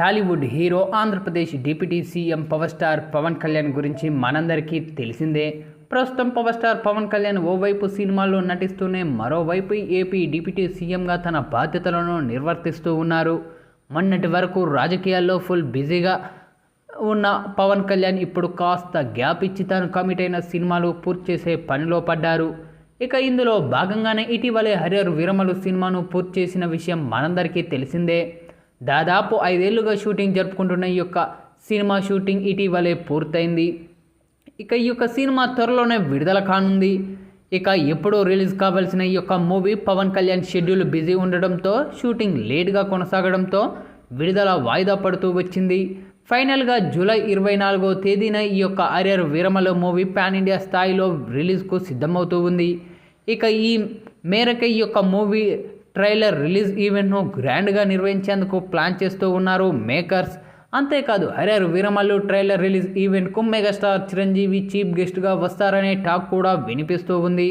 Tollywood hero Andhra Pradesh deputy CM power star Pawan Kalyan గురించి మనందరికీ తెలిసిందే. ప్రస్తుతం పవర్ స్టార్ పవన్ కళ్యాణ్ ఓవైపు సినిమాల్లో నటిస్తూనే మరోవైపు ఏపీ డిప్యూటీ సీఎంగా తన బాధ్యతలను నిర్వర్తిస్తూ ఉన్నారు. మొన్నటి వరకు రాజకీయాల్లో ఫుల్ బిజీగా ఉన్న పవన్ కళ్యాణ్ ఇప్పుడు కాస్త గ్యాప్ ఇచ్చి తాను కమిట్ అయిన సినిమాలు పూర్తి చేసే పనిలో పడ్డారు. ఇక ఇందులో భాగంగానే ఇటీవలే హరిహర్ విరమలు సినిమాను పూర్తి చేసిన విషయం మనందరికీ తెలిసిందే. దాదాపు ఐదేళ్ళుగా షూటింగ్ జరుపుకుంటున్న ఈ యొక్క సినిమా షూటింగ్ ఇటీవలే పూర్తయింది. ఇక ఈ యొక్క సినిమా త్వరలోనే విడుదల కానుంది. ఇక ఎప్పుడో రిలీజ్ కావాల్సిన ఈ యొక్క movie Pawan Kalyan schedule busy ఉండడంతో షూటింగ్ లేట్గా కొనసాగడంతో విడుదల వాయిదా పడుతూ వచ్చింది. ఫైనల్గా జూలై ఇరవై నాలుగో తేదీన ఈ యొక్క అరియర్ వీరమల మూవీ పాన్ ఇండియా స్థాయిలో రిలీజ్కు సిద్ధమవుతూ ఉంది. ఇక ఈ మేరకు ఈ యొక్క మూవీ ట్రైలర్ రిలీజ్ ఈవెంట్ను గ్రాండ్గా నిర్వహించేందుకు ప్లాన్ చేస్తూ ఉన్నారు మేకర్స్. అంతేకాదు హరిహర్ వీరమల్లు ట్రైలర్ రిలీజ్ ఈవెంట్కు మెగాస్టార్ చిరంజీవి చీఫ్ గెస్ట్గా వస్తారనే టాక్ కూడా వినిపిస్తూ ఉంది.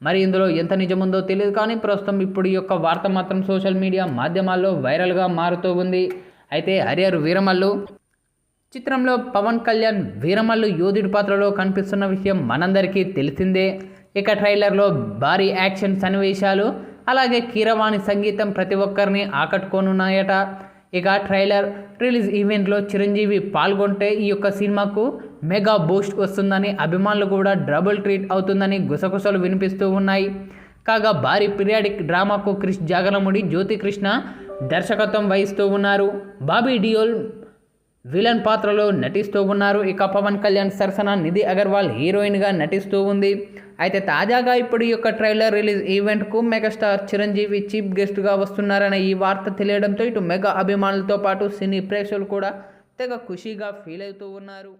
మరి ఇందులో ఎంత నిజముందో తెలియదు కానీ ప్రస్తుతం ఇప్పుడు ఈ యొక్క వార్త మాత్రం సోషల్ మీడియా మాధ్యమాల్లో వైరల్గా మారుతూ ఉంది. అయితే హరిహర్ వీరమల్లు చిత్రంలో పవన్ కళ్యాణ్ వీరమల్లు యోధుడి పాత్రలో కనిపిస్తున్న విషయం మనందరికీ తెలిసిందే. ఇక ట్రైలర్లో భారీ యాక్షన్ సన్నివేశాలు అలాగే కీరవాణి సంగీతం ప్రతి ఒక్కరిని ఆకట్టుకోనున్నాయట. ఇక ట్రైలర్ రిలీజ్ ఈవెంట్లో చిరంజీవి పాల్గొంటే ఈ యొక్క సినిమాకు మెగా బూస్ట్ వస్తుందని అభిమానులు కూడా డబుల్ ట్రీట్ అవుతుందని గుసగుసలు వినిపిస్తూ ఉన్నాయి. కాగా భారీ పీరియాడిక్ డ్రామాకు క్రిష్ జాగలముడి జ్యోతికృష్ణ దర్శకత్వం వహిస్తూ ఉన్నారు. బాబీ డియోల్ విలన్ పాత్రలో నటిస్తూ ఉన్నారు. ఇక పవన్ కళ్యాణ్ సరసన నిధి అగర్వాల్ హీరోయిన్గా నటిస్తూ ఉంది. అయితే తాజాగా ఇప్పుడు ఈ యొక్క ట్రైలర్ రిలీజ్ ఈవెంట్కు మెగాస్టార్ చిరంజీవి చీఫ్ గెస్ట్గా వస్తున్నారనే ఈ వార్త తెలియడంతో ఇటు మెగా అభిమానులతో పాటు సినీ ప్రేక్షకులు కూడా తెగ ఖుషీగా ఫీల్ అవుతూ ఉన్నారు.